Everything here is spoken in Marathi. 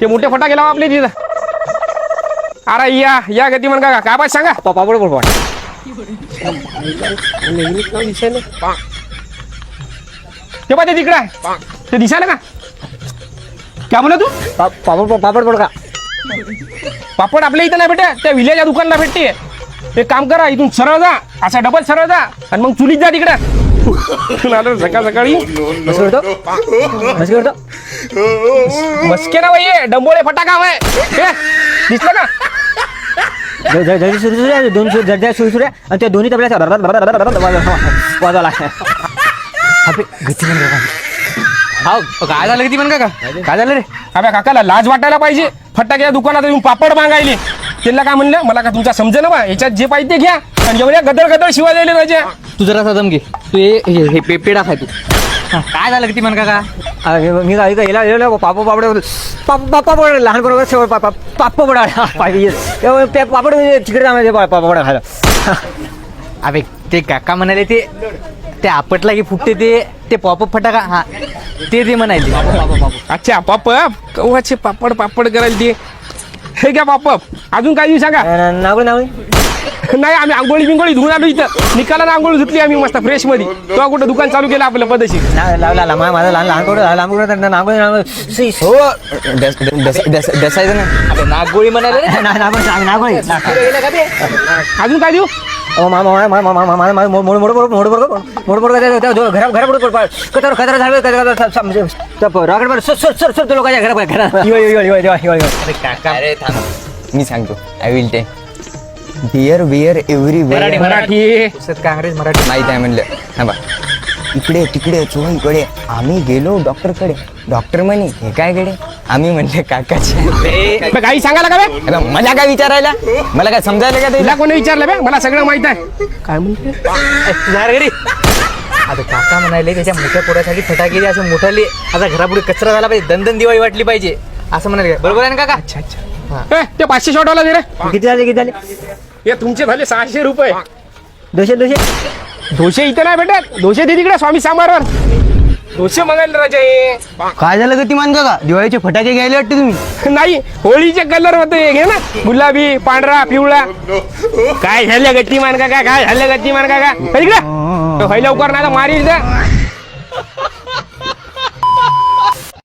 ते मोठे फटाके लावा आपले तिथं. अरे या या गतिमान काका. काय पाहिजे सांगा? पापड पापड ते पाहिजे तिकडे ते दिसायला का? काय म्हणा तू? पापड पापड पड का? पापड आपल्या इथं नाही भेटे त्या विलेच्या दुकानला भेटते एक काम करा इथून सरळ जा. असा डबल सरळ जा. आणि मग चुलीत जा तिकडे. सकाळ सकाळी. मस्के ना भाई डंबोळे फटाका वय दिसलं का सुरू सुरू दोन सुरू सुरू सुरू आहे, आणि त्या दोन्ही तबल्याचा वाजवला अबे, काय झालं किती म्हण का काय झालं रे अबे काकाला लाज वाटायला पाहिजे फटाक्या दुकानात येऊन पापड मागायले त्यांना काय म्हणलं मला का तुमचा समजे ना बा याच्यात जे पाहिजे ते घ्या आणि एवढ्या गदर गदर शिवाय द्यायला पाहिजे तू जरा सदम घे तू हे हे- खाय तू काय झालं किती म्हण का अरे, मी काय याला याला पापड पापड पापड पापड लहान बरोबर शेवट पापड पापड पाहिजे ते पापड तिकडे जाणार पापड खायला. अबे ते काका म्हणाले ते ते आपटला की फुटते ते ते पॉपअप फटाका हा ते ते म्हणायचे अच्छा पापड कव्हाचे पापड पापड करायला ते? हे घ्या पापड अजून काय देऊ सांगा नाव नाव? नाही आम्ही आंघोळी बिंगोळी धुवून आलो इथं निकाला आंघोळ धुतली आम्ही मस्त फ्रेशमध्ये तो कुठं दुकान चालू केलं आपलं पदशी लावला लावला माझा लहान पोरं नाव नाव हो दसायचं ना अबे नागगोळी म्हणाले रे. नाव अजून काय देऊ अरे काका अरे थांब मी सांगतो आय विल टे beer beer every Marathi Marathi. Congress Marathi. माहीत आहे म्हणलं. हा बा इकडे तिकडे चोहीकडे आम्ही गेलो डॉक्टरकडे. डॉक्टर म्हणे हे काय कडे आम्ही म्हणले काकाचे. बे, काही सांगायला का बे? मला काय विचारायला? मला काय समजायला का तुला? कोणी विचारलं बे? मला सगळं माहीत आहे. काय म्हणते? आता काका म्हणाले त्याच्या मोठ्या पोरासाठी फटाके द्या, असं मोठाले. आता घरापुढे कचरा झाला पाहिजे. दंदन दिवाळी वाटली पाहिजे. असं म्हणाले. का? बरोबर आहे ना काका? अच्छा अच्छा. ए, ते पाचशे शॉटवाला दे रे. किती झाले किती झाले? हे तुमचे झाले सहाशे रुपये. दोनशे दोनशे. दोशे इथं नाही भेटत. दोशे दे तिकडे स्वामी सामारवर दोशे मागायला राजा हे. काय झालं गती मान का दिवाळीचे फटाके घ्यायला वाटते तुम्ही. नाही होळीचे कलर होते. हे घे ना. गुलाबी पांढरा पिवळा. काय झालं गट्टी मान का काय झालं गट्टी मान का काय इकडे होय लवकर नाही मारील